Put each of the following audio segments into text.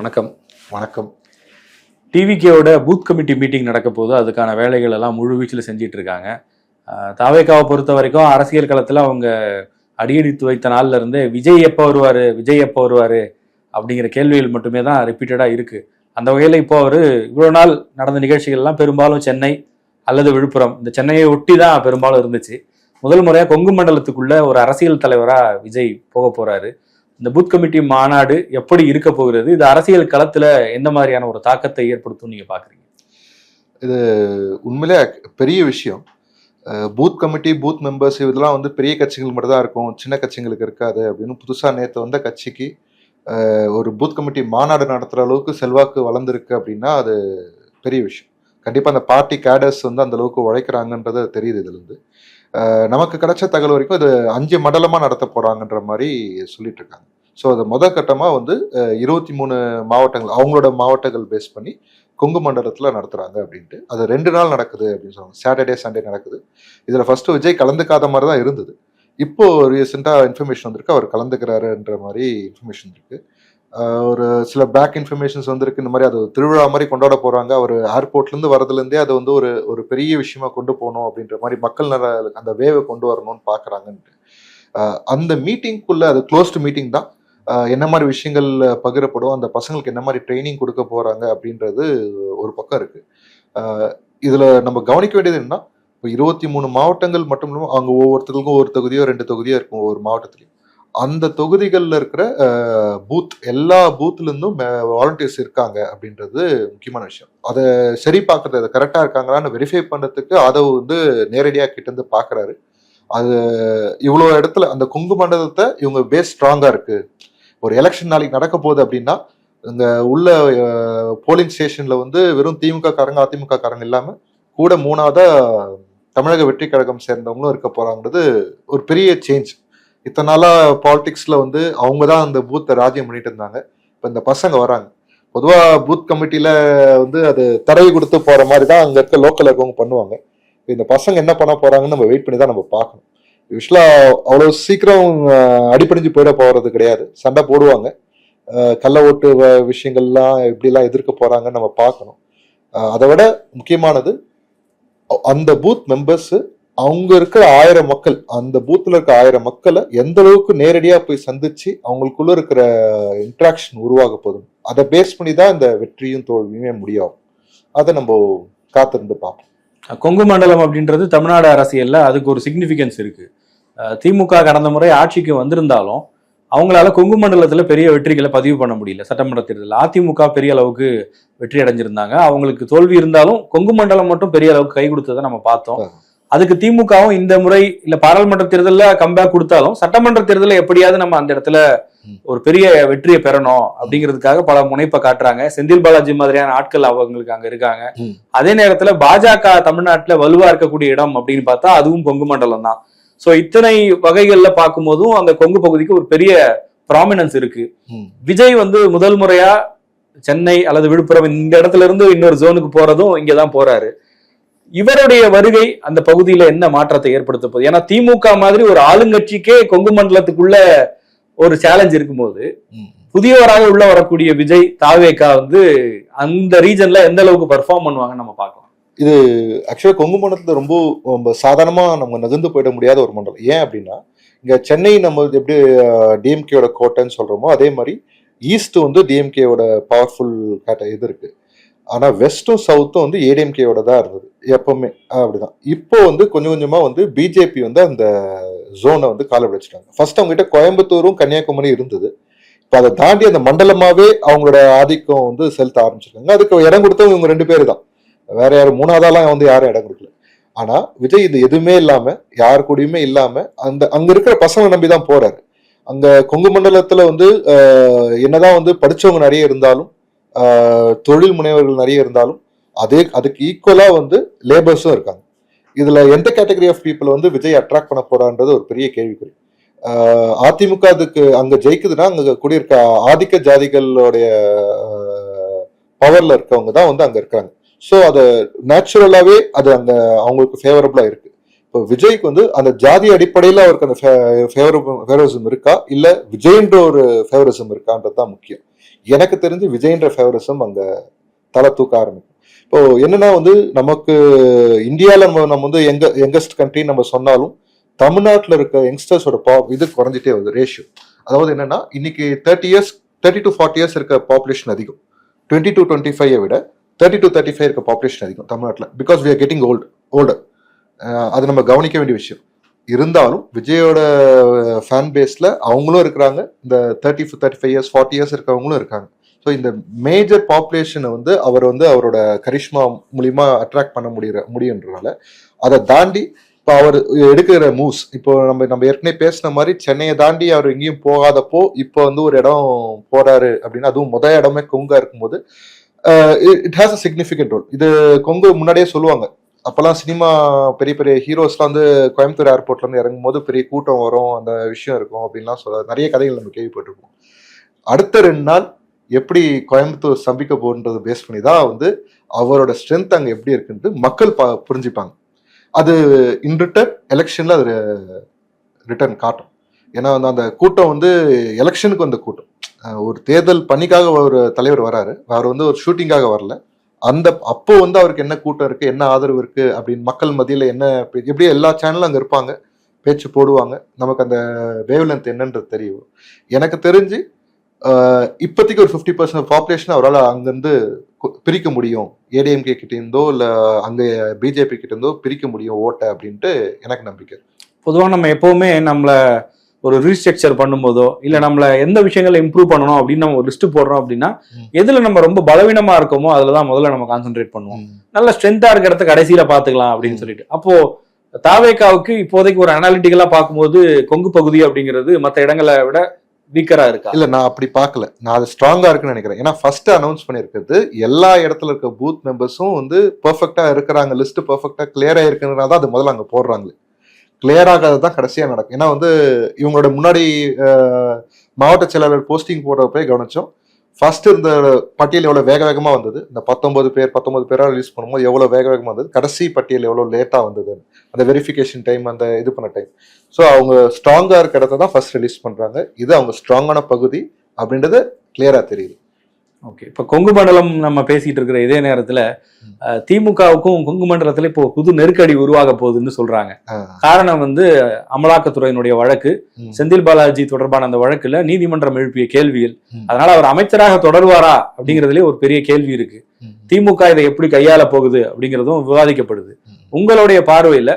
வணக்கம். வணக்கம். டிவிகேவோட booth committee meeting நடக்க போது அதுக்கான வேலைகள் எல்லாம் முழு வீச்சில் செஞ்சிட்டு இருக்காங்க. தாவேக்காவை பொறுத்த வரைக்கும் அரசியல் களத்தில் அவங்க அடியெடுத்து வைத்த நாள்ல இருந்தே விஜய் எப்போ வருவார் விஜய் எப்போ வருவார் அப்படிங்கிற கேள்விகள் மட்டுமே தான் ரிப்பீட்டடாக இருக்கு. அந்த வகையில் இப்போ அவர் இவ்வளோ நாள் நடந்த நிகழ்ச்சிகள்லாம் பெரும்பாலும் சென்னை அல்லது விழுப்புரம். இந்த சென்னையை ஒட்டி தான் பெரும்பாலும் இருந்துச்சு. முதல் முறையாக கொங்கு மண்டலத்துக்குள்ள ஒரு அரசியல் தலைவராக விஜய் போக போறாரு. இந்த பூத் கமிட்டி மாநாடு எப்படி இருக்க போகிறது? இது அரசியல் களத்துல எந்த மாதிரியான ஒரு தாக்கத்தை ஏற்படுத்தும் நீங்க பாக்குறீங்க? உண்மையிலே பெரிய விஷயம். பூத் கமிட்டி பூத் மெம்பர்ஸ் இதெல்லாம் வந்து பெரிய கட்சிகள் மட்டும் தான் இருக்கும். சின்ன கட்சிகளுக்கு இருக்காது அப்படின்னு புதுசாக நேற்று வந்த கட்சிக்கு ஒரு பூத் கமிட்டி மாநாடு நடத்துகிற அளவுக்கு செல்வாக்கு வளர்ந்துருக்கு அப்படின்னா அது பெரிய விஷயம். கண்டிப்பாக அந்த பார்ட்டி கேடர்ஸ் வந்து அந்த அளவுக்கு உழைக்கிறாங்கன்றது தெரியுது இதுலேருந்து. நமக்கு கிடைச்ச தகவல் வரைக்கும் இது அஞ்சு மண்டலமாக நடத்த போகிறாங்கன்ற மாதிரி சொல்லிட்டு இருக்காங்க. ஸோ அது முத கட்டமாக வந்து இருபத்தி மூணு மாவட்டங்கள் அவங்களோட மாவட்டங்கள் பேஸ் பண்ணி கொங்கு மண்டலத்தில் நடத்துகிறாங்க அப்படின்ட்டு. அது ரெண்டு நாள் நடக்குது அப்படின்னு சொல்லுவாங்க. சாட்டர்டே சண்டே நடக்குது. இதில் ஃபஸ்ட்டு விஜய் கலந்துக்காத மாதிரி தான் இருந்தது. இப்போது ரீசெண்டாக இன்ஃபர்மேஷன் வந்திருக்கு. அவர் கலந்துக்கிறாருன்ற மாதிரி இன்ஃபர்மேஷன் இருக்குது ஒரு சில பேக் இன்ஃபர்மேஷன்ஸ் வந்திருக்கு. இந்த மாதிரி அது திருவிழா மாதிரி கொண்டாட போகிறாங்க அவர் ஏர்போர்ட்லேருந்து வரதுலேருந்தே அதை வந்து ஒரு ஒரு பெரிய விஷயமா கொண்டு போகணும் அப்படின்ற மாதிரி மக்கள் நல அந்த வேவை கொண்டு வரணும்னு பார்க்குறாங்கன்ட்டு அந்த மீட்டிங்குள்ளே அது க்ளோஸ்டு மீட்டிங் தான். என்ன மாதிரி விஷயங்கள் பகிரப்படும்? அந்த பசங்களுக்கு என்ன மாதிரி ட்ரைனிங் கொடுக்க போகிறாங்க அப்படின்றது ஒரு பக்கம் இருக்குது இதில் நம்ம கவனிக்க வேண்டியது என்ன இப்போ இருபத்தி மூணு மாவட்டங்கள் மட்டும் இல்லாமல் அங்கே ஒவ்வொருத்தருக்கும் ஒரு தொகுதியோ ரெண்டு தொகுதியோ இருக்கும் ஒவ்வொரு மாவட்டத்துலையும். அந்த தொகுதிகளில் இருக்கிற பூத் எல்லா பூத்லேருந்தும் வாலண்டியர்ஸ் இருக்காங்க அப்படின்றது முக்கியமான விஷயம். அதை சரி பார்க்கறது அதை கரெக்டாக இருக்காங்களான்னு வெரிஃபை பண்ணுறதுக்கு அதை வந்து நேரடியாக கிட்டேருந்து பார்க்குறாரு அது இவ்வளோ இடத்துல அந்த குங்கு மண்டலத்தை இவங்க பேஸ் ஸ்ட்ராங்காக இருக்குது ஒரு எலெக்ஷன் நாளைக்கு நடக்க போகுது அப்படின்னா இந்த உள்ள போலிங் ஸ்டேஷன்ல வந்து வெறும் திமுக காரங்க அதிமுக காரங்க இல்லாம கூட மூணாவதா தமிழக வெற்றி கழகம் சேர்ந்தவங்களும் இருக்க போறாங்கிறது ஒரு பெரிய சேஞ்ச் இத்தனை நாளா பாலிடிக்ஸ்ல வந்து அவங்க தான் அந்த பூத்தை ராஜ்யம் பண்ணிட்டு இருந்தாங்க. இப்ப இந்த பசங்க வராங்க. பொதுவா பூத் கமிட்டியில் வந்து அது தடவி கொடுத்து போற மாதிரி தான் அங்க இருக்க லோக்கல் இருக்கவங்க பண்ணுவாங்க. இந்த பசங்க என்ன பண்ண போறாங்கன்னு நம்ம வெயிட் பண்ணி தான் நம்ம பார்க்கணும். யூஸ்வலா அவ்வளோ சீக்கிரம் அடிப்படைஞ்சு போயிட போகிறது கிடையாது. சண்டை போடுவாங்க. கள்ள ஓட்டு வ- விஷயங்கள்லாம் எப்படிலாம் எதிர்க்க போகிறாங்கன்னு நம்ம பார்க்கணும். அதை விட முக்கியமானது அந்த பூத் மெம்பர்ஸ் அவங்க இருக்கிற ஆயிரம் மக்கள் அந்த பூத்தில் இருக்க ஆயிரம் மக்களை எந்த அளவுக்கு நேரடியாக போய் சந்திச்சு அவங்களுக்குள்ள இருக்கிற இன்ட்ராக்ஷன் உருவாக போதும். அதை பேஸ் பண்ணி தான் இந்த வெற்றியும் தோல்வியுமே முடியும். அதை நம்ம காத்திருந்து பார்ப்போம். கொங்கு மண்டலம் அப்படின்றது தமிழ்நாடு அரசியல்ல அதுக்கு ஒரு சிக்னிஃபிகன்ஸ் இருக்கு. திமுக கடந்த முறை ஆட்சிக்கு வந்திருந்தாலும் அவங்களால கொங்கு மண்டலத்துல பெரிய வெற்றிகளை பதிவு பண்ண முடியல. சட்டமன்ற தேர்தலில் அதிமுக பெரிய அளவுக்கு வெற்றி அடைஞ்சிருந்தாங்க. அவங்களுக்கு தோல்வி இருந்தாலும் கொங்கு மண்டலம் மட்டும் பெரிய அளவுக்கு கை கொடுத்ததை நம்ம பார்த்தோம். அதுக்கு திமுகவும் இந்த முறை இல்ல பாராளுமன்ற தேர்தலில் கம்பேக் கொடுத்தாலும் சட்டமன்ற தேர்தலில் எப்படியாவது நம்ம அந்த இடத்துல. ஒரு பெரிய வெற்றியை பெறணும் அப்படிங்கிறதுக்காக பல முனைப்பை காட்டுறாங்க. செந்தில் பாலாஜி மாதிரியான ஆட்கள் அவங்களுக்கு அங்க இருக்காங்க. அதே நேரத்துல பாஜக தமிழ்நாட்டுல வலுவா இருக்கக்கூடிய இடம் அப்படின்னு பார்த்தா அதுவும் கொங்கு மண்டலம் தான். சோ இத்தனை வகைகள்ல பார்க்கும்போதும் அந்த கொங்கு பகுதிக்கு ஒரு பெரிய ப்ராமினன்ஸ் இருக்கு. விஜய் வந்து முதல் முறையா சென்னை அல்லது விழுப்புரம் இந்த இடத்துல இருந்து இன்னொரு ஜோனுக்கு போறதும் இங்கதான் போறாரு இவருடைய வருகை அந்த பகுதியில என்ன மாற்றத்தை ஏற்படுத்த போகுது ஏன்னா திமுக மாதிரி ஒரு ஆளுங்கட்சிக்கே கொங்கு மண்டலத்துக்குள்ள ஒரு சேலஞ்ச் இருக்கும்போது. புதியவராக உள்ள வரக்கூடிய விஜய் தாவேக்கா வந்து அந்த ரீஜன்ல எந்த அளவுக்கு பெர்ஃபார்ம் பண்ணுவாங்கன்னு நம்ம பார்க்கலாம் இது ஆக்சுவலாக கொங்கு மண்டலத்தில் ரொம்ப ரொம்ப சாதாரணமாக நம்ம நகர்ந்து போயிட முடியாத ஒரு மண்டலம். ஏன் அப்படின்னா இங்கே சென்னை நம்ம எப்படி டிஎம்கேயோட கோட்டைன்னு சொல்கிறோமோ அதே மாதிரி ஈஸ்ட் வந்து டிஎம்கேயோட பவர்ஃபுல் கேட்ட இது இருக்குது ஆனால் வெஸ்ட்டும் சவுத்தும் வந்து ஏடிஎம்கேயோட தான் இருந்தது. எப்பவுமே. அப்படிதான். இப்போ வந்து கொஞ்சம் கொஞ்சமாக வந்து பிஜேபி வந்து அந்த ஜோனை வந்து கால வச்சுட்டாங்க ஃபர்ஸ்ட் அவங்ககிட்ட கோயம்புத்தூரும் கன்னியாகுமரி இருந்தது. இப்போ அதை தாண்டி அந்த மண்டலமாகவே அவங்களோட ஆதிக்கம் வந்து செலுத்த ஆரம்பிச்சிருக்காங்க. அதுக்கு இடம் கொடுத்தவங்க இவங்க ரெண்டு பேர் தான் வேற யாரும் மூணாவதாலாம் வந்து யாரும் இடம் கொடுக்கல. ஆனா விஜய் இது எதுவுமே இல்லாம யார் கூடயுமே இல்லாம அந்த அங்க இருக்கிற பசங்களை நம்பி தான் போறாரு. அங்க கொங்கு மண்டலத்துல வந்து என்னதான் வந்து படிச்சவங்க நிறைய இருந்தாலும் தொழில் முனைவர்கள் நிறைய இருந்தாலும் அதே அதுக்கு ஈக்குவலா வந்து லேபர்ஸும் இருக்காங்க. இதுல எந்த கேட்டகரி ஆஃப் பீப்புள் வந்து விஜய் அட்ராக்ட் பண்ண போறான்றது ஒரு பெரிய கேள்விக்குறி. அதிமுக அதுக்கு அங்க ஜெயிக்குதுன்னா அங்க குடியிருக்க ஆதிக்க ஜாதிகளுடைய பவர்ல இருக்கவங்க தான் வந்து அங்க இருக்காங்க ஸோ அது நேச்சுரலாகவே அது அந்த அவங்களுக்கு ஃபேவரபுளாக இருக்கு. இப்போ விஜய்க்கு வந்து அந்த ஜாதி அடிப்படையில் அவருக்கு அந்த ஃபேவரிசம் இருக்கா? இல்லை விஜய்ன்ற ஒரு ஃபேவரிசம் இருக்கான்றது தான் முக்கியம். எனக்கு தெரிஞ்சு விஜய்ன்ற ஃபேவரிசம் அங்கே தலை தூக்க ஆரம்பிக்கும். இப்போ என்னன்னா வந்து நமக்கு இந்தியாவில் நம்ம நம்ம வந்து எங்க யங்கஸ்ட் கண்ட்ரி நம்ம சொன்னாலும் தமிழ்நாட்டில் இருக்க யங்ஸ்டர்ஸோட பா இது குறைஞ்சிட்டே வருது ரேஷியோ அதாவது என்னன்னா இன்னைக்கு thirty years thirty to forty years இருக்க பாப்புலேஷன் அதிகம். டுவெண்ட்டி டு டுவெண்ட்டி ஃபைவ் விட தேர்ட்டி டு தேர்ட்டி ஃபைவ் இருக்க பாப்புலேஷன் அதிகம் தமிழ்நாட்டில். Because we are getting old old அது நம்ம கவனிக்க வேண்டிய விஷயம். இருந்தாலும் விஜயோட ஃபேன் பேஸில் அவங்களும் இருக்கிறாங்க. இந்த thirty thirty five years forty years இருக்கவங்களும் இருக்காங்க. ஸோ இந்த மேஜர் பாப்புலேஷனை வந்து அவர் வந்து அவரோட கரிஷ்மா மூலியமா அட்ராக்ட் பண்ண முடியற முடியுன்றனால அதை தாண்டி இப்போ அவர் எடுக்கிற மூவ்ஸ் இப்போ நம்ம நம்ம ஏற்கனவே பேசின மாதிரி சென்னையை தாண்டி அவர் எங்கேயும் போகாதப்போ இப்போ வந்து ஒரு இடம் போறாரு அப்படின்னா அதுவும் முத இடமே கொங்கா இருக்கும்போது it has a significant role இது கொங்கு முன்னாடியே சொல்லுவாங்க. அப்போல்லாம் சினிமா பெரிய பெரிய ஹீரோஸ்லாம் வந்து கோயம்புத்தூர் ஏர்போர்ட்லேருந்து இறங்கும் போது பெரிய கூட்டம் வரும் அந்த விஷயம் இருக்கும் அப்படின்லாம் சொல்ல நிறைய கதைகள் நம்ம கேள்விப்பட்டிருப்போம். அடுத்த ரெண்டு நாள் எப்படி கோயம்புத்தூர் சம்பிக்க போகுன்றது பேஸ் பண்ணி தான் வந்து அவரோட ஸ்ட்ரென்த் அங்கே எப்படி இருக்குன்ட்டு மக்கள் பா புரிஞ்சுப்பாங்க. அது இன் ரிட்டர்ன் எலெக்ஷனில் அது ரிட்டர்ன் காட்டும். ஏன்னா வந்து அந்த கூட்டம் வந்து எலெக்ஷனுக்கு வந்த கூட்டம். ஒரு தேர்தல் பணிக்காக ஒரு தலைவர் வராரு. அவர் வந்து ஒரு ஷூட்டிங்காக வரல. அந்த அப்போ வந்து அவருக்கு என்ன கூட்டம் இருக்கு என்ன ஆதரவு இருக்கு அப்படின்னு மக்கள் மத்தியில் என்ன எப்படி எல்லா சேனலும் அங்கே இருப்பாங்க பேச்சு போடுவாங்க. நமக்கு அந்த வேவ் லென்த் என்னன்றது தெரியும். எனக்கு தெரிஞ்சு இப்போதைக்கு ஒரு ஃபிஃப்டி பர்சன்ட் பாப்புலேஷன் அவரால் அங்கேருந்து பிரிக்க முடியும். ஏடிஎம்கே கிட்டேருந்தோ இல்லை அங்கே பிஜேபி கிட்டேருந்தோ பிரிக்க முடியும் ஓட்டை அப்படின்ட்டு எனக்கு நம்பிக்கை. பொதுவாக நம்ம எப்போவுமே நம்மளை ஒரு ரீஸ்ட்ரக்சர் பண்ணும்போதோ இல்ல நம்மள எந்த விஷயங்களை இம்ப்ரூவ் பண்ணணும் அப்படின்னு நம்ம ஒரு லிஸ்ட் போடுறோம் அப்படின்னா. எதுல நம்ம ரொம்ப பலவீனமா இருக்கோமோ அதுல தான் முதல்ல நம்ம கான்சென்ட்ரேட் பண்ணுவோம். நல்ல ஸ்ட்ரென்த்தா இருக்கிறத கடைசியில பாத்துக்கலாம் அப்படின்னு. சொல்லிட்டு. அப்போ தாவேக்காவுக்கு இப்போதைக்கு ஒரு அனாலிட்டிக்கலா பார்க்கும்போது கொங்கு பகுதி அப்படிங்கிறது மத்த இடங்களை விட வீக்கரா இருக்கா? இல்ல நான் அப்படி பார்க்கல. நான் அது ஸ்ட்ராங்கா இருக்குன்னு நினைக்கிறேன். ஏன்னா ஃபர்ஸ்ட் அனௌன்ஸ் பண்ணிருக்கிறது எல்லா இடத்துல இருக்க பூத் மெம்பர்ஸும் வந்து பெர்ஃபெக்டா இருக்கிறாங்க லிஸ்ட் பெர்ஃபெக்டா கிளியரா இருக்குன்றதா தான் அது முதல்ல அங்க போடுறாங்க கிளியர் ஆகாதது தான் கடைசியாக நடக்கும். ஏன்னா வந்து இவங்களோட முன்னாடி மாவட்ட செயலாளர் போஸ்டிங் போடுறப்பே கவனிச்சோம். ஃபர்ஸ்ட் இருந்த பட்டியல் எவ்வளோ வேக வேகமாக வந்தது? இந்த பத்தொன்பது பேர் பத்தொன்பது பேராக ரிலீஸ் பண்ணும்போது எவ்வளோ வேக வேகமாக வந்தது? கடைசி பட்டியல் எவ்வளோ லேட்டாக வந்தது? அந்த வெரிஃபிகேஷன் டைம் அந்த இது பண்ண டைம் ஸோ அவங்க ஸ்ட்ராங்காக இருக்கிறத தான் ஃபர்ஸ்ட் ரிலீஸ் பண்ணுறாங்க இது அவங்க ஸ்ட்ராங்கான பகுதி அப்படின்றது கிளியராக தெரியுது. ஓகே. இப்ப கொங்கு மண்டலம் நம்ம பேசிட்டு இருக்கிற இதே நேரத்துல திமுகவுக்கும் கொங்கு மண்டலத்துல இப்போ புது நெருக்கடி உருவாக போகுதுன்னு சொல்றாங்க. காரணம் வந்து அமலாக்கத்துறையினுடைய வழக்கு. செந்தில் பாலாஜி தொடர்பான அந்த வழக்குல நீதிமன்றம் எழுப்பிய கேள்விகள். ம். அதனால அவர் அமைச்சராக தொடருவாரா அப்படிங்கிறதுலே ஒரு பெரிய கேள்வி இருக்கு. திமுக இதை எப்படி கையாள போகுது அப்படிங்கிறதும் விவாதிக்கப்படுது. உங்களுடைய பார்வையில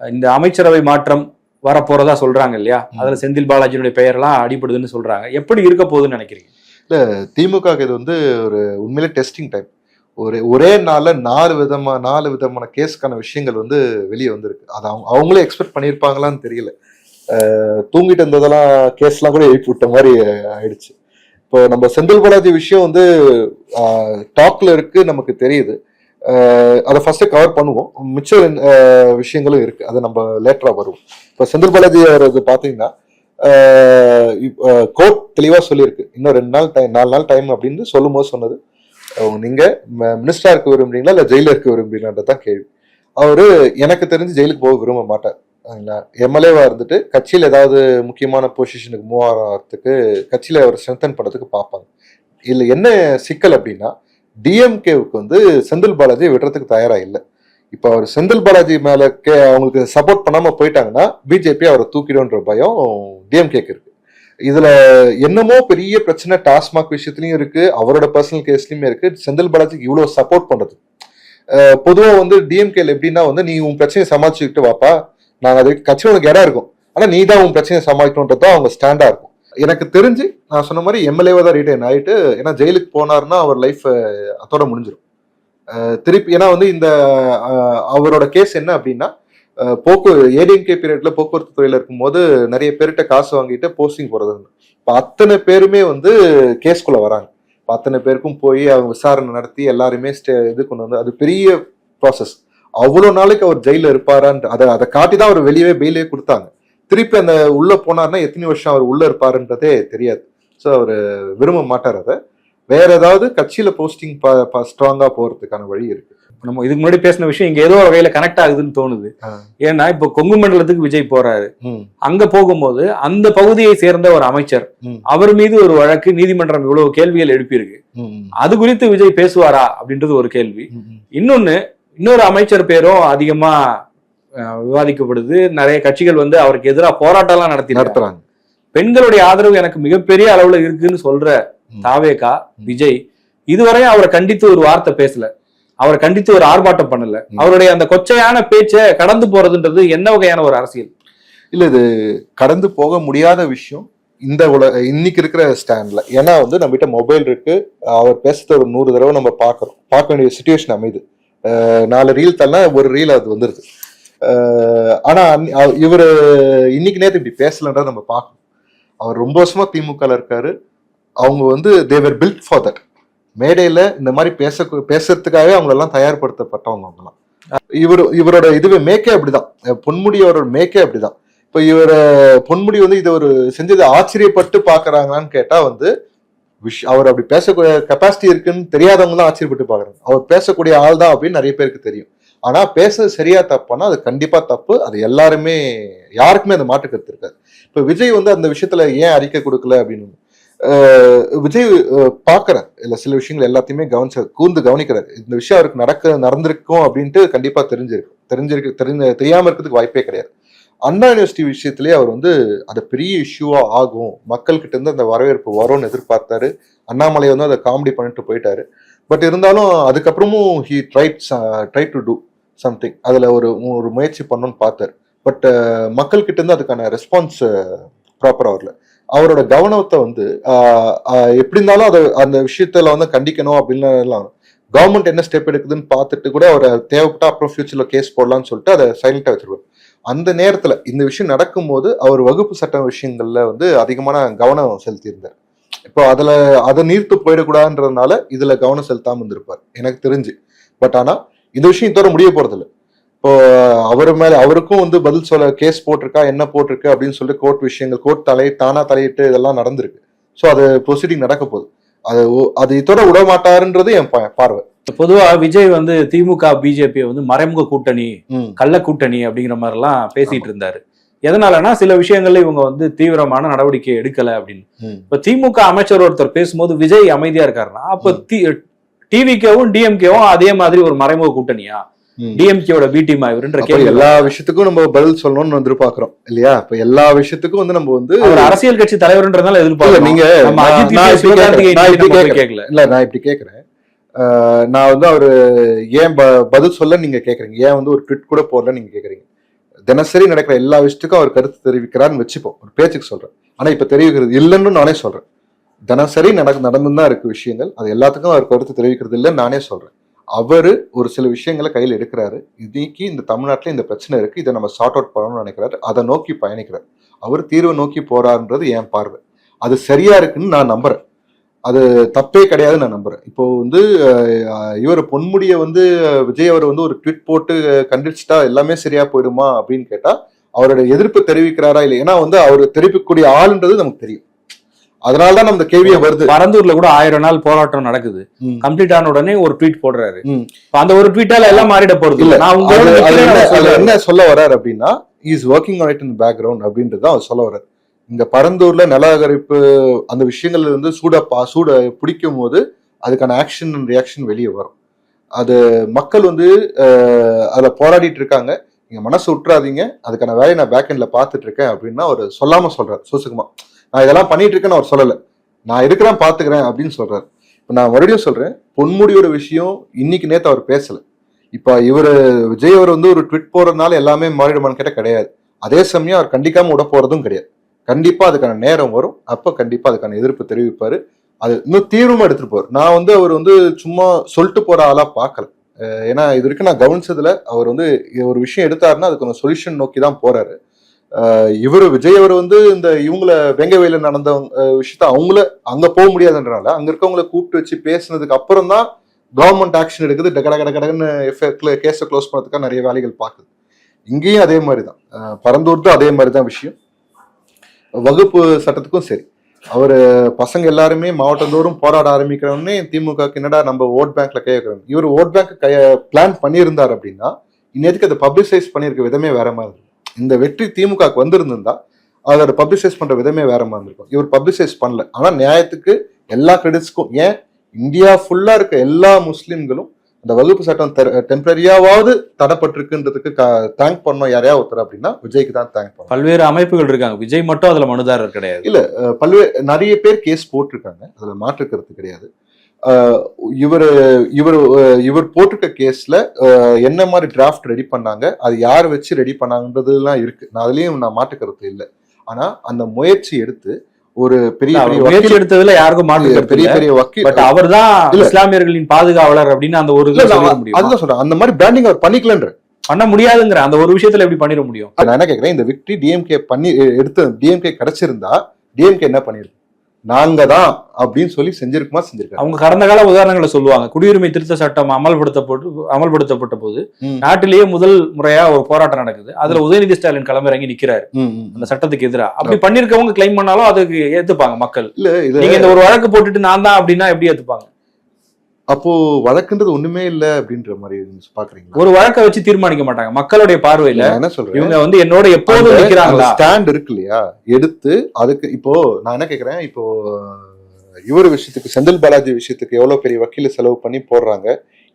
இந்த அமைச்சரவை மாற்றம் வரப்போறதா சொல்றாங்க இல்லையா. அதுல செந்தில் பாலாஜியுடைய பெயரெல்லாம் அடிபடுதுன்னு சொல்றாங்க. எப்படி இருக்க போகுதுன்னு நினைக்கிறீங்க? இல்லை திமுக இது வந்து ஒரு உண்மையிலே டெஸ்டிங் டைம் ஒரு ஒரே நாளில் நாலு விதமா நாலு விதமான கேஸ்க்கான விஷயங்கள் வந்து வெளியே வந்திருக்கு. அது அவங்க அவங்களே எக்ஸ்பெக்ட் பண்ணியிருப்பாங்களான்னு தெரியல. தூங்கிட்டு இருந்ததெல்லாம் கேஸ்லாம் கூட எழுப்பி விட்ட மாதிரி ஆயிடுச்சு. இப்போ நம்ம செந்தில் பாலாஜி விஷயம் வந்து டாக்ல இருக்கு நமக்கு தெரியுது. அதை ஃபர்ஸ்ட் கவர் பண்ணுவோம். மிச்ச விஷயங்களும் இருக்கு. அது நம்ம லேட்டரா வருவோம். இப்போ செந்தில் பாலாஜி அவரது பார்த்தீங்கன்னா கோர்ட் தெளிவாக சொல்லியிருக்கு. இன்னும் ரெண்டு நாள் டைம் நாலு நாள் டைம் அப்படின்னு சொல்லும் போது சொன்னது. அவங்க நீங்க மினிஸ்டரா இருக்க விரும்புறீங்களா இல்லை ஜெயில இருக்க விரும்புறீங்களான்றது தான் கேள்வி. அவரு எனக்கு தெரிஞ்சு ஜெயிலுக்கு போக விரும்ப மாட்டார். எம்எல்ஏவா இருந்துட்டு கட்சியில் ஏதாவது முக்கியமான பொசிஷனுக்கு மூவ் ஆகிறதுக்கு கட்சியில் அவர் ஸ்ட்ரென்தன் பண்ணுறதுக்கு பார்ப்பாங்க. இல்லை என்ன சிக்கல் அப்படின்னா டிஎம்கேவுக்கு வந்து செந்தில் பாலாஜி விடுறதுக்கு தயாராக இல்லை. இப்போ அவர் செந்தில் பாலாஜி மேலே கே- அவங்களுக்கு சப்போர்ட் பண்ணாமல் போயிட்டாங்கன்னா பிஜேபி அவரை தூக்கிடும்ன்ற பயம் டிஎம்கேக்கு இருக்கு. இதுல என்னமோ பெரிய பிரச்சனை டாஸ்மாக் விஷயத்துலயும் இருக்கு அவரோட பர்சனல் கேஸ்லயுமே இருக்கு. செந்தில் பாலாஜிக்கு இவ்வளவு சப்போர்ட் பண்றது. பொதுவாக பொதுவா வந்து டிஎம்கேல எப்படின்னா வந்து நீ உன் பிரச்சனையை சமாளிச்சுக்கிட்டு வாப்பா. நாங்க அது கட்சி உனக்கு இடம் இருக்கும். ஆனா நீ தான் உன் பிரச்சனையை சமாளிக்கணுன்றது அவங்க ஸ்டாண்டா இருக்கும். எனக்கு தெரிஞ்சு நான் சொன்ன மாதிரி எம்எல்ஏவா தான் ரிட்டைன் ஆயிட்டு ஏன்னா ஜெயிலுக்கு போனாருன்னா அவர் லைஃப் அதோட முடிஞ்சிடும் திருப்பி ஏன்னா வந்து இந்த அவரோட கேஸ் என்ன அப்படின்னா போக்கு ஏடிஎம்கே பீரியட்ல போக்குவரத்து துறையில இருக்கும்போது நிறைய பேர்கிட்ட காசு வாங்கிட்டு போஸ்டிங் போறது. இப்போ அத்தனை பேருமே வந்து கேஸ்குள்ள வராங்க. இப்போ அத்தனை பேருக்கும் போய் அவங்க விசாரணை நடத்தி எல்லாருமே ஸ்டே இது கொண்டு வந்து அது பெரிய ப்ராசஸ் அவ்வளோ நாளைக்கு அவர் ஜெயில இருப்பாரான்ட்டு அதை அதை காட்டி தான் அவர் வெளியவே பெயிலே கொடுத்தாங்க. திருப்பி அந்த உள்ள போனார்னா எத்தனை வருஷம் அவர் உள்ள இருப்பாருன்றதே தெரியாது. ஸோ அவர் விரும்ப மாட்டார் அதை. வேற ஏதாவது கட்சியில போஸ்டிங் ஸ்ட்ராங்கா போறதுக்கான வழி இருக்கு. நம்ம இதுக்கு முன்னாடி பேசின விஷயம் இங்க ஏதோ ஒரு வகையில கனெக்ட் ஆகுதுன்னு தோணுது. ஏன்னா இப்போ கொங்கு மண்டலத்துக்கு விஜய் போறாரு. அங்க போகும்போது அந்த பகுதியை சேர்ந்த ஒரு அமைச்சர். அவர் மீது ஒரு வழக்கு நீதிமன்றம் இவ்வளவு கேள்விகள் எழுப்பியிருக்கு. அது குறித்து விஜய் பேசுவாரா அப்படின்றது ஒரு கேள்வி. இன்னொன்னு இன்னொரு அமைச்சர் பேரும் அதிகமா விவாதிக்கப்படுது. நிறைய கட்சிகள் வந்து அவருக்கு எதிராக போராட்டம்லாம் நடத்தி நடத்துறாங்க. பெண்களுடைய ஆதரவு எனக்கு மிகப்பெரிய அளவுல இருக்குன்னு சொல்ற. தாவேகா விஜய் இதுவரையும் அவரை கண்டித்து ஒரு வார்த்தை பேசல. அவரை கண்டித்து ஒரு ஆர்ப்பாட்டம் பண்ணல. அவருடைய அந்த கொச்சையான பேச்சை கடந்து போறதுன்றது என்ன வகையான ஒரு அரசியல்? இல்ல இது கடந்து போக முடியாத விஷயம் இந்த உல இன்னைக்கு இருக்கிற ஸ்டாண்ட்ல ஏன்னா வந்து நம்ம கிட்ட மொபைல் இருக்கு. அவர் பேசுறது ஒரு நூறு தடவை நம்ம பார்க்கறோம். பார்க்க வேண்டிய சுச்சுவேஷன் அமைது. நாலு ரீல் தள்ளா ஒரு ரீல் அது வந்துருது. ஆனா இவரு இன்னைக்கு நேத்து இப்படி பேசலன்றத நம்ம பார்க்கணும். அவர் ரொம்ப வருஷமா திமுகல இருக்காரு. அவங்க வந்து தேவர் பில்ட் ஃபார் தட் மேடையில் இந்த மாதிரி பேச பேசுறதுக்காகவே அவங்களெல்லாம் தயார்படுத்தப்பட்டவங்க அவங்கலாம் இவர் இவரோட இதுவே மேக்கே அப்படிதான். பொன்முடியோட மேக்கே அப்படிதான். இப்போ இவர பொன்முடி வந்து இது ஒரு செஞ்சது ஆச்சரியப்பட்டு பார்க்குறாங்களான்னு கேட்டால் வந்து விஷ் அவர் அப்படி பேசக்கூடிய கெப்பாசிட்டி இருக்குன்னு தெரியாதவங்க தான் ஆச்சரியப்பட்டு பார்க்குறாங்க அவர் பேசக்கூடிய ஆள் தான் அப்படின்னு நிறைய பேருக்கு தெரியும். ஆனால் பேசுறது சரியா தப்பானா அது கண்டிப்பாக தப்பு. அது எல்லாருமே யாருக்குமே அந்த மாற்று கருத்து இருக்காது. விஜய் வந்து அந்த விஷயத்தில் ஏன் அறிக்கை கொடுக்கல அப்படின்னு விஜய் பார்க்குறார். இல்லை சில விஷயங்கள் எல்லாத்தையுமே கவனிச்ச கூர்ந்து கவனிக்கிறார். இந்த விஷயம் அவருக்கு நடக்க நடந்திருக்கும் அப்படின்ட்டு கண்டிப்பாக தெரிஞ்சிருக்கு தெரிஞ்சிருக்கு தெரிஞ்ச தெரியாமல் இருக்கிறதுக்கு வாய்ப்பே கிடையாது. அண்ணா யூனிவர்சிட்டி விஷயத்திலே அவர் வந்து அது பெரிய இஷ்யூவா ஆகும். மக்கள்கிட்டேருந்து இருந்து அந்த வரவேற்பு வரும்னு எதிர்பார்த்தாரு. அண்ணாமலை வந்து அதை காமெடி பண்ணிட்டு போயிட்டாரு. பட் இருந்தாலும் அதுக்கப்புறமும் he tried try to do something அதில் ஒரு ஒரு முயற்சி பண்ணணும்னு பார்த்தார். பட் மக்கள்கிட்ட இருந்து அதுக்கான ரெஸ்பான்ஸ் ப்ராப்பராக வரல. அவரோட கவனத்தை வந்து எப்படி இருந்தாலும் அதை அந்த விஷயத்துல வந்து கண்டிக்கணும் அப்படின்னு எல்லாம் கவர்மெண்ட் என்ன ஸ்டெப் எடுக்குதுன்னு பார்த்துட்டு கூட அவர் தேவைப்பட்டா அப்புறம் ஃபியூச்சர்ல கேஸ் போடலாம்னு சொல்லிட்டு அதை சைலண்டா வச்சிருவார். அந்த நேரத்துல இந்த விஷயம் நடக்கும்போது அவர் வகுப்பு சட்ட விஷயங்கள்ல வந்து அதிகமான கவனம் செலுத்தியிருந்தார். இப்போ அதுல அதை நீர்த்து போயிடக்கூடாதுன்றதுனால இதுல கவனம் செலுத்தாம இருந்திருப்பார். எனக்கு தெரிஞ்சு. பட் ஆனா இந்த விஷயம் இதோட முடிய போறது இப்போ அவர் மேல அவருக்கும் வந்து பதில் சொல்ல கேஸ் போட்டிருக்கா என்ன போட்டிருக்கு அப்படின்னு சொல்லிட்டு கோர்ட் விஷயங்கள் கோர்ட் தலை தானா தலையிட்டு இதெல்லாம் நடந்திருக்கு. ஸோ அது ப்ரொசீடிங் நடக்க போகுது. அது அது இதோட விட மாட்டாருன்றது என் பார்வை. பொதுவா விஜய் வந்து திமுக பிஜேபி வந்து மறைமுக கூட்டணி கள்ள கூட்டணி அப்படிங்கிற மாதிரி எல்லாம் பேசிட்டு இருந்தாரு. எதனாலனா சில விஷயங்கள்ல இவங்க வந்து தீவிரமான நடவடிக்கை எடுக்கல அப்படின்னு. இப்ப திமுக அமைச்சர் ஒருத்தர் பேசும்போது விஜய் அமைதியா இருக்காருன்னா அப்ப டிவிகேவும் டிஎம்கேவும் அதே மாதிரி ஒரு மறைமுக கூட்டணியா. டிஎம்கேவோட பி டீம் அப்ப கேள்வி எல்லா விஷயத்துக்கும் நம்ம பதில் சொல்லணும்னு வந்து பாக்குறோம் இல்லையா? இப்ப எல்லா விஷயத்துக்கும் வந்து நம்ம வந்து அவர் அரசியல் கட்சி தலைவர்ன்றதால எதிர்பார்க்கல நீங்க. கேட்கல இல்ல நான் இப்படி கேக்குறேன். நான் வந்து அவரு ஏன் பதில் சொல்ல நீங்க கேக்குறீங்க? ஏன் வந்து ஒரு ட்விட் கூட போடல நீங்க கேக்குறீங்க? தினசரி நடக்கிற எல்லா விஷயத்துக்கும் அவர் கருத்து தெரிவிக்கிறான்னு வச்சுப்போம். ஒரு பேச்சுக்கு சொல்றேன். ஆனா இப்ப தெரிவிக்கிறது இல்லைன்னு நானே சொல்றேன். தினசரி நடக்க நடந்து தான் இருக்கு விஷயங்கள். அது எல்லாத்துக்கும் அவர் கருத்து தெரிவிக்கிறது இல்லைன்னு நானே சொல்றேன். அவர் ஒரு சில விஷயங்களை கையில் எடுக்கிறாரு. இன்னைக்கு இந்த தமிழ்நாட்டில் இந்த பிரச்சனை இருக்கு. இதை நம்ம சார்ட் அவுட் பண்ணணும்னு நினைக்கிறாரு. அதை நோக்கி பயணிக்கிறார். அவர் தீர்வை நோக்கி போறாருன்றது என் பார்வை. அது சரியா இருக்குன்னு நான் நம்புறேன். அது தப்பே கிடையாது நான் நம்புறேன். இப்போ வந்து இவர் பொன்முடியை வந்து விஜய் அவர் வந்து ஒரு ட்விட் போட்டு கண்டிச்சுட்டா கண்டிச்சிட்டா எல்லாமே சரியா போயிடுமா அப்படின்னு கேட்டா அவரோட எதிர்ப்பு தெரிவிக்கிறாரா இல்லை ஏன்னா வந்து அவர் தெரிவிக்கக்கூடிய ஆளுன்றது நமக்கு தெரியும். அதனாலதான் நம்ம இந்த கேள்வியே வருது. பரந்தூர்ல கூட ஆயிரம் நாள் போராட்டம் நடக்குது. கம்ப்ளீட் ஆன உடனே ஒரு ட்வீட் போடுறாரு. அந்த ஒரு ட்வீட்டால எல்லாம் மாறிட போறது இல்ல. நான் என்ன- சொல்ல வர்றாரு அப்படின்னா is working on it in background அப்படின்றது அவர் சொல்ல வர்றாரு. இந்த பரந்தூர்ல நிலகரிப்பு அந்த விஷயங்கள்ல இருந்து சூட பா சூட பிடிக்கும் போது அதுக்கான ஆக்ஷன் அண்ட் ரியாக்ஷன் வெளியே வரும். அது மக்கள் வந்து அதுல போராடிட்டு இருக்காங்க. நீங்க மனசு விட்டுறாதீங்க அதுக்கான வேலையை நான் பேக் எண்ட்ல பார்த்துட்டு இருக்கேன் அப்படின்னா அவர் சொல்லாம சொல்றாரு. சூசகமா நான் இதெல்லாம் பண்ணிட்டு இருக்கேன்னு அவர் சொல்லலை. நான் இருக்கிறேன் பார்த்துக்கிறேன் அப்படின்னு சொல்றாரு. இப்போ நான் மறுபடியும் சொல்றேன் பொன்முடியோட விஷயம் இன்னைக்கு நேற்று அவர் பேசலை. இப்போ இவர் விஜய் அவர் வந்து ஒரு ட்விட் போடுறதுனால எல்லாமே மாறிடுமான்னு கேட்டால் கிடையாது. அதே சமயம் அவர் கண்டிக்காம விட போறதும் கிடையாது. கண்டிப்பா அதுக்கான நேரம் வரும். அப்போ கண்டிப்பா அதுக்கான எதிர்ப்பு தெரிவிப்பாரு. அது இன்னும் தீவிரமா எடுத்துட்டு போவார். நான் வந்து அவர் வந்து சும்மா சொல்லிட்டு போற ஆளா பார்க்கல. ஏன்னா இது வரைக்கும் நான் கவனிச்சதுல அவர் வந்து ஒரு விஷயம் எடுத்தாருன்னா அதுக்கு கொஞ்சம் சொல்யூஷன் நோக்கி தான் போறாரு. இவர் விஜய் அவர் வந்து இந்த இவங்கள வெங்கவேல நடந்த விஷயத்த அவங்கள அங்க போக முடியாதுன்றனால அங்க இருக்கவங்கள கூப்பிட்டு வச்சு பேசினதுக்கு அப்புறம் தான் கவர்மெண்ட் ஆக்ஷன் எடுக்குது. கட டக கடன்னு கேஸை க்ளோஸ் பண்ணதுக்காக நிறைய வேலைகள் பார்க்குது. இங்கேயும் அதே மாதிரி தான் பரந்தூர்தும் அதே மாதிரி தான் விஷயம். வகுப்பு சட்டத்துக்கும் சரி. அவர் பசங்க எல்லாருமே மாவட்டந்தோறும் போராட ஆரம்பிக்கிறவனே திமுக என்னடா நம்ம ஓட் பேங்க்ல கை வைக்கிறோம். இவர் ஓட் பேங்க் கைய பிளான் பண்ணியிருந்தார் அப்படின்னா இன்னதுக்கு அதை பப்ளிசைஸ் பண்ணியிருக்க விதமே வேற மாதிரி. இந்த வெற்றி திமுகக்கு வந்திருந்திருந்தா அதோட பப்ளிசைஸ் பண்ற விதமே வேற மாதிரி இருக்கும். இவர் பப்ளிசைஸ் பண்ணல. ஆனா நியாயத்துக்கு எல்லா கிரெடிட்ஸ்க்கும் ஏன்? இந்தியா ஃபுல்லா இருக்க எல்லா முஸ்லிம்களும் அந்த வகுப்பு சட்டம் டெம்பரரியாவது தடப்பட்டிருக்குன்றதுக்கு தேங்க் பண்ணோம். யாரையா ஒருத்தர் அப்படின்னா விஜய்க்கு தான் தேங்க் பண்ணோம். பல்வேறு அமைப்புகள் இருக்காங்க. விஜய் மட்டும் அதுல மனுதாரர் கிடையாது. அஹ் பல்வேறு நிறைய பேர் கேஸ் போட்டிருக்காங்க. அதுல மாற்று கருத்து கிடையாது. இவர் இவர் இவர் போட்டிருக்க கேஸ்ல என்ன மாதிரி டிராஃப்ட் ரெடி பண்ணாங்க அது யார் வச்சு ரெடி பண்ணாங்கன்றதுலாம் இருக்கு. நான் அதுலயும் நான் கருத்து இல்லை. ஆனா அந்த முயற்சி எடுத்து ஒரு பெரிய அவர் முயற்சி எடுத்ததுல யாருக்கும் மாற்று பெரிய. பெரிய வக்கீல் பட் அவர்தான் இல்ல. இஸ்லாமியர்களின் பாதுகாவலர் அப்படின்னு அந்த ஒரு அதுதான் சொல்றேன். அந்த மாதிரி பிராண்டிங் அவர் பண்ணிக்கலன்ற பண்ண முடியாதுங்கிற அந்த ஒரு விஷயத்துல எப்படி பண்ணிட முடியும்? நான் என்ன கேக்குறேன் இந்த விக்டரி டிஎம்கே பண்ணி எடுத்து டிஎம்கே கிடைச்சிருந்தா டிஎம்கே என்ன பண்ணிருக்கு நாங்க தான் அப்படின்னு சொல்லி செஞ்சிருக்குமா செஞ்சிருக்காங்க அவங்க கடந்த கால உதாரணங்களை சொல்லுவாங்க. குடியுரிமை திருத்த சட்டம் அமல்படுத்தப்பட்டு அமல்படுத்தப்பட்ட போது. நாட்டிலேயே முதல் முறையா ஒரு போராட்டம் நடக்குது. அதுல உதயநிதி ஸ்டாலின் களமிறங்கி நிக்கிறாரு. அந்த சட்டத்துக்கு எதிராக. அப்படி பண்ணிருக்கவங்க கிளைம் பண்ணாலும் அதுக்கு ஏத்துப்பாங்க மக்கள். இல்ல நீங்க இந்த ஒரு வழக்கு போட்டுட்டு நான் தான் அப்படின்னா எப்படி ஏத்துப்பாங்க? அப்போ வழக்குன்றது ஒண்ணுமே இல்ல அப்படின்ற மாதிரி பாக்குறீங்களா? ஒரு வழக்கை வச்சு தீர்மானிக்க மாட்டாங்க. மக்களுடைய பார்வையில என்ன சொல்றேன்? இவங்க வந்து என்னோட எப்போதும் நிக்கிறாங்களா? ஸ்டாண்ட் இருக்கு இல்லையா? எடுத்து அதுக்கு இப்போ நான் என்ன கேக்குறேன்? இப்போ இவர் விஷயத்துக்கு செந்தில் பாலாஜி விஷயத்துக்கு எவ்வளவு பெரிய வக்கீல செலவு பண்ணி போடுறாங்க?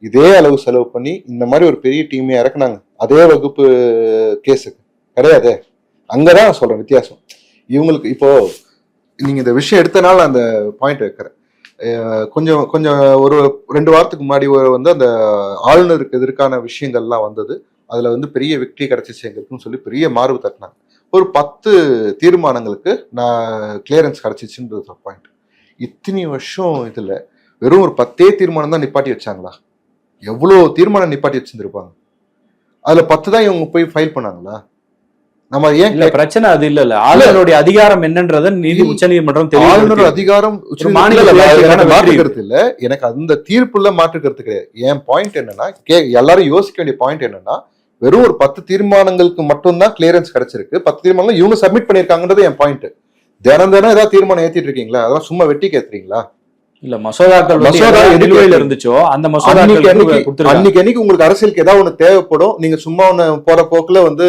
இதே அளவு செலவு பண்ணி இந்த மாதிரி ஒரு பெரிய டீமே இறக்குனாங்க. அதே வகுப்பு கேஸுக்கு. கிடையாது? அங்கதான் சொல்றேன் வித்தியாசம். இவங்களுக்கு இப்போ நீங்க இந்த விஷயம் எடுத்தனால அந்த பாயிண்ட் வைக்கிறேன். கொஞ்சம் கொஞ்சம் ஒரு ரெண்டு வாரத்துக்கு முன்னாடி ஒரு வந்து அந்த ஆளுநருக்கு எதிர்க்கான விஷயங்கள்லாம் வந்தது. அதில் வந்து பெரிய வெற்றி கிடச்சிச்சு எங்களுக்குன்னு சொல்லி பெரிய மார்பு தட்டினாங்க. ஒரு பத்து தீர்மானங்களுக்கு நான் கிளியரன்ஸ் கிடச்சிச்சுன்றது பாயிண்ட் இத்தனை வருஷம் இதில் வெறும் ஒரு பத்தே தீர்மானம் தான் நிப்பாட்டி வச்சாங்களா? எவ்வளோ தீர்மானம் நிப்பாட்டி வச்சிருந்திருப்பாங்க? அதில் பத்து தான் இவங்க போய் ஃபைல் பண்ணாங்களா? நம்ம ஏன் இல்ல பிரச்சனை அது இல்ல இல்ல. ஆளுநருடைய அதிகாரம் என்னன்றத நீதி. உச்ச நீதிமன்றம் ஆளுநர் அதிகாரம் மாநில இல்ல, எனக்கு அந்த தீர்ப்புல மாற்று கருத்து கிடையாது. என் பாயிண்ட் என்னன்னா கே எல்லாரும் யோசிக்க வேண்டிய பாயிண்ட் என்னன்னா வெறும் ஒரு பத்து தீர்மானங்களுக்கு மட்டும்தான் கிளியரன்ஸ் கிடைச்சிருக்கு. பத்து தீர்மானங்கள் இவங்க சப்மிட் பண்ணிருக்காங்கன்றது என் பாயிண்ட் தினம் தினம் ஏதாவது தீர்மானம் ஏத்திட்டு இருக்கீங்களா? அதெல்லாம் சும்மா வெட்டி கேத்துறீங்களா இல்ல மசோதாக்கள் மசோதா நிலுவையில்? இருந்துச்சோ அந்த மசோதாக்கள் அன்னைக்கு அன்னைக்கு உங்களுக்கு அரசியலுக்கு ஏதாவது ஒண்ணு தேவைப்படும். நீங்க சும்மா ஒண்ணு போற போக்குல வந்து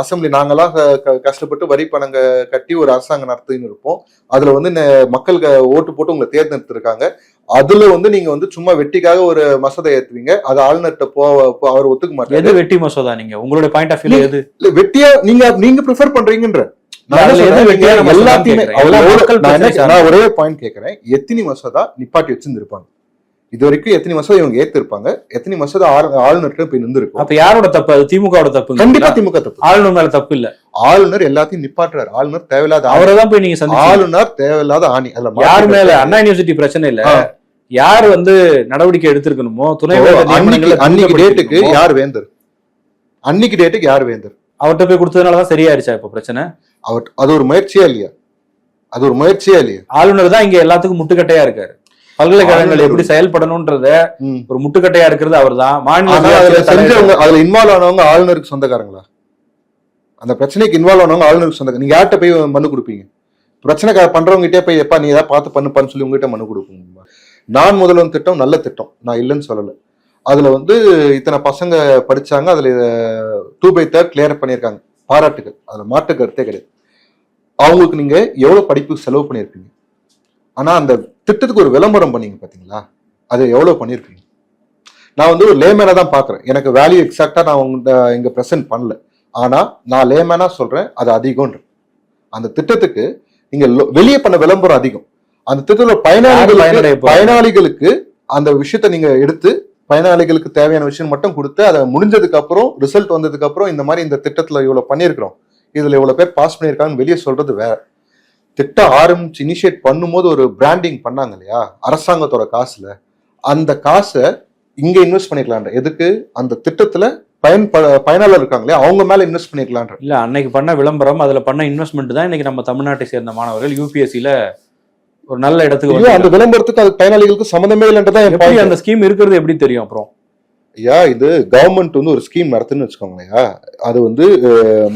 அசம்பிளி க- கஷ்டப்பட்டு வரி பணங்க கட்டி ஒரு அரசாங்கம் நடத்தின்னு இருப்போம். அதுல வந்து நெ- மக்கள் க- ஓட்டு போட்டு உங்களை தேர்ந்தெடுத்திருக்காங்க. அதுல வந்து நீங்க வந்து சும்மா வெட்டிக்காக ஒரு மசோதா ஏத்துவீங்க. அது ஆளுநர்கிட்ட போ அவர் ஒத்துக்க மாட்டாரு. எது வெட்டி மசோதா நீங்க? உங்களுடைய பாயிண்ட் ஆஃப் வியூ எது? இல்ல வெட்டியா நீங்க நீங்க ப்ரிஃபர் பண்றீங்கன்ற. எல்லாத்தையுமே ஒரே பாயிண்ட் கேக்குறேன் எத்தனை மசோதா நிப்பாட்டி வச்சிருந்திருப்பாங்க. இது வரைக்கும் எத்தனை மசோதா இவங்க ஏத்திருப்பாங்க. எத்தனை மசோதா ஆளு- ஆளுநர்கிட்ட போய் நின்றுருக்கும். அப்ப யாரோட தப்பு? அது திமுகவோட தப்பு கண்டிப்பா திமுக தப்பு. ஆளுநர் மேல தப்பு இல்ல. ஆளுநர் எல்லாத்தையும் நிப்பாட்டுறாரு. ஆளுநர் தேவையில்லாத ஆணி. அவரை தான் போய் நீங்க ஆளுநர் தேவையில்லாத ஆணி. மாற்று யார் மேல? அண்ணா யூனிவர்சிட்டி பிரச்சனை இல்ல. யார் வந்து நடவடிக்கை எடுத்திருக்கணுமோ? துணை அன்னைக்கு டேட்டுக்கு யார் வேந்தர்? அன்னைக்கு டேட்டுக்கு யார் வேந்தர்? அவர்ட்ட போய் கொடுத்ததுனாலதான் சரியாயிருச்சா இப்ப பிரச்சனை? அவர் அது ஒரு முயற்சியா இல்லையா? அது ஒரு முயற்சியா இல்லையா? ஆளுநர் தான் இங்க எல்லாத்துக்கும் முட்டுக்கட்டையா இருக்காரு. பல்கலைக்கழகங்கள் எப்படி செயல்படணும்ன்றத. ஒரு முட்டுக்கட்டையா இருக்கிறது மாநில அதுல சுயாட்சியில தலைவர். செஞ்சவங்க அதுல இன்வால்வ் ஆனவங்க ஆளுநருக்கு சொந்தக்காரங்களா? அந்த பிரச்சனைக்கு இன்வால்வ் ஆனவங்க ஆளுநருக்கு சொந்தக்கார நீங்க யார்கிட்ட போய் மனு கொடுப்பீங்க? பிரச்சனை பண்றவங்ககிட்டே போய் எப்பா நீ ஏதாவது பார்த்து பண்ணுப்பான்னு சொல்லி உங்ககிட்ட மனு கொடுப்பீங்க. நான் முதல்வன் திட்டம் நல்ல திட்டம். நான் இல்லைன்னு சொல்லல. அதுல வந்து இத்தனை பசங்க படிச்சாங்க அதுல டூ பை தேர்ட் கிளியர் பண்ணியிருக்காங்க. பாராட்டுகள். அதுல மாற்று கருத்தே கிடையாது. அவங்களுக்கு நீங்க எவ்வளவு படிப்பு செலவு பண்ணியிருப்பீங்க? ஆனா அந்த திட்டத்துக்கு ஒரு விளம்பரம் பண்ணீங்க பாத்தீங்களா? அதை எவ்வளவு பண்ணியிருப்பீங்க? நான் வந்து ஒரு லேமேனா தான் பாக்குறேன். எனக்கு வேல்யூ எக்ஸாக்டா நான் உங்க இங்க பிரசன்ட் பண்ணல. ஆனா நான் லேமேனா சொல்றேன் அது அதிகம்ன்ற அந்த திட்டத்துக்கு நீங்க லோ- வெளியே பண்ண விளம்பரம் அதிகம். அந்த திட்டத்துல யாரு பயனாளிகளுக்கு அந்த விஷயத்த நீங்க எடுத்து பயனாளிகளுக்கு தேவையான விஷயம் மட்டும் கொடுத்து அதை முடிஞ்சதுக்கு அப்புறம் ரிசல்ட் வந்ததுக்கு அப்புறம் இந்த மாதிரி இந்த திட்டத்துல இவ்வளவு பண்ணியிருக்கிறோம். இதுல இவ்வளவு பேர் பாஸ் பண்ணியிருக்காங்கன்னு வெளியே சொல்றது வேற. திட்டம் ஆரம்பிச்சு இனிஷியேட் பண்ணும்போது ஒரு பிராண்டிங் பண்ணாங்க இல்லையா? அரசாங்கத்தோட காசுல. அந்த காசை இங்க இன்வெஸ்ட் பண்ணிக்கலான்ற எதுக்கு? அந்த திட்டத்துல பயன் பயனாளர் இருக்காங்களே அவங்க மேல இன்வெஸ்ட் பண்ணிக்கலான்ற இல்ல அன்னைக்கு பண்ண விளம்பரம் அதுல பண்ண இன்வெஸ்ட்மெண்ட் தான் இன்னைக்கு நம்ம தமிழ்நாட்டை சேர்ந்த மாணவர்கள் யூபிஎஸ்சியில ஒரு நல்ல இடத்துக்கு அந்த விளம்பரத்துக்கு அது பயனாளிகளுக்கு சம்மந்தமே இல்லைன்றதான் எப்படி. அந்த ஸ்கீம் இருக்கிறது எப்படி தெரியும் அப்புறம்? ஐயா இது கவர்மெண்ட் வந்து ஒரு ஸ்கீம் நடத்துன்னு வச்சுக்கோங்களேன் அது வந்து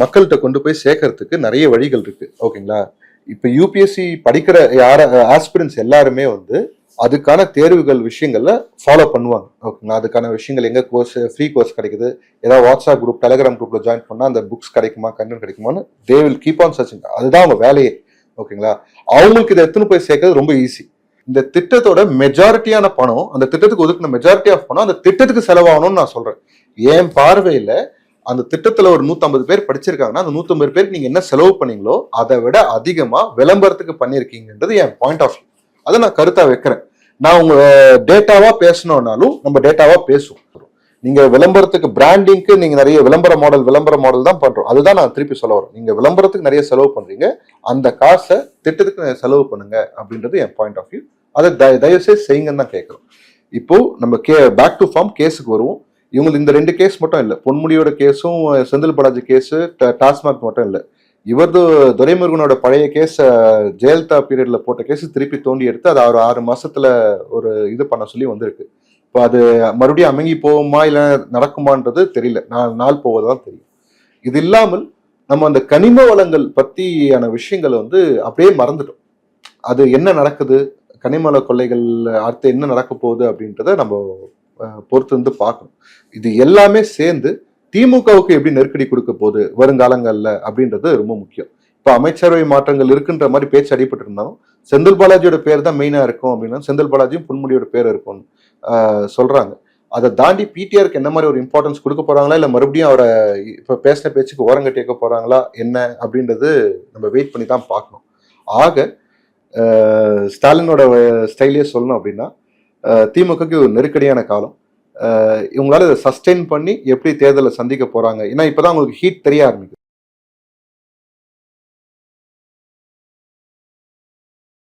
மக்கள்கிட்ட கொண்டு போய் சேர்க்கறதுக்கு நிறைய வழிகள் இருக்கு ஓகேங்களா? இப்ப யூபிஎஸ்சி படிக்கிற யார ஆஸ்பிரன்ஸ் எல்லாருமே வந்து அதுக்கான தேர்வுகள் விஷயங்கள்ல ஃபாலோ பண்ணுவாங்க ஓகேங்களா? அதுக்கான விஷயங்கள் எங்க கோர்ஸ் ஃப்ரீ கோர்ஸ் கிடைக்குது? ஏதாவது வாட்ஸ்அப் குரூப் டெலிகிராம் குரூப்ல ஜாயின் பண்ணா அந்த புக்ஸ் கிடைக்குமா கண்டென்ட் கிடைக்குமான்னு they will keep on searching அதுதான் அவங்க வேலையே. ஓகேங்களா? அவங்களுக்கு இதை எடுத்துன்னு போய் சேர்க்கறது ரொம்ப ஈஸி இந்த திட்டத்தோட மெஜாரிட்டியான பணம் அந்த திட்டத்துக்கு ஒதுக்கின மெஜாரிட்டி ஆஃப் பணம் அந்த திட்டத்துக்கு செலவாகணும்னு நான் சொல்றேன். என் பார்வையில அந்த திட்டத்துல ஒரு 150 பேர் படிச்சிருக்காங்கன்னா அந்த 150 பேருக்கு நீங்க என்ன செலவு பண்ணீங்களோ அதை விட அதிகமா விளம்பரத்துக்கு பண்ணிருக்கீங்கன்றது என் பாயிண்ட் ஆஃப் வியூ அதை நான் கருத்தா வைக்கிறேன். நான் உங்க டேட்டாவா பேசணும்னாலும் நம்ம டேட்டாவா பேசுவோம். நீங்க விளம்பரத்துக்கு பிராண்டிங்க்கு நீங்க நிறைய விளம்பர மாடல் விளம்பர மாடல் தான் பண்றோம். அதுதான் நான் திருப்பி சொல்ல வரேன். நீங்க விளம்பரத்துக்கு நிறைய செலவு பண்றீங்க. அந்த காசை திட்டத்துக்கு செலவு பண்ணுங்க அப்படின்றது என் பாயிண்ட் ஆஃப் வியூ அதை தய- தயவுசெய்து செய்யுங்கன்னு தான் கேட்குறோம். இப்போ நம்ம கே பேக் டு ஃபார்ம் கேஸுக்கு வருவோம். இவங்களுக்கு இந்த ரெண்டு கேஸ் மட்டும் இல்லை. பொன்முடியோட கேஸும் செந்தில் பாலாஜி கேஸு டாஸ்மாக் மட்டும் இல்லை. இவரது துரைமுருகனோட பழைய கேஸ் ஜெயலலிதா பீரியட்ல போட்ட கேஸ் திருப்பி தோண்டி எடுத்து அது ஒரு ஆறு மாசத்துல ஒரு இது பண்ண சொல்லி வந்திருக்கு. இப்போ அது மறுபடியும் அமங்கி போகுமா இல்லை நடக்குமான்றது தெரியல. நாலு நாள் போவதுதான் தெரியும். இது இல்லாமல் நம்ம அந்த கனிம வளங்கள் பற்றியான விஷயங்களை வந்து அப்படியே மறந்துட்டோம். அது என்ன நடக்குது? கனிமல கொள்ளைகள் அடுத்து என்ன நடக்க போகுது அப்படின்றத நம்ம பொறுத்து வந்து பார்க்கணும். இது எல்லாமே சேர்ந்து திமுகவுக்கு எப்படி நெருக்கடி கொடுக்க போகுது? வருங்காலங்களில் அப்படின்றது ரொம்ப முக்கியம். இப்போ அமைச்சரவை மாற்றங்கள் இருக்குன்ற மாதிரி பேச்சு அடிபட்டு இருந்தாலும் செந்தில் பாலாஜியோட பேர் தான் மெயினாக இருக்கும் அப்படின்னா செந்தில் பாலாஜியும் பொன்முடியோட பேர் இருக்கும்னு. சொல்கிறாங்க சொல்றாங்க. அதை தாண்டி பிடிஆருக்கு என்ன மாதிரி ஒரு இம்பார்ட்டன்ஸ் கொடுக்க போறாங்களா? இல்ல மறுபடியும் அவரை இப்ப பேசின பேச்சுக்கு ஓரங்கட்டி வைக்க போறாங்களா? என்ன? அப்படின்றது நம்ம வெயிட் பண்ணி தான் பார்க்கணும். ஆக ஸ்டாலினோட ஸ்டைலே சொல்லணும் அப்படின்னா திமுகக்கு ஒரு நெருக்கடியான காலம். இவங்களால இதை சஸ்டெயின் பண்ணி எப்படி தேர்தலை சந்திக்க போறாங்க? ஏன்னா இப்பதான் உங்களுக்கு ஹீட் தெரிய ஆரம்பிக்கும்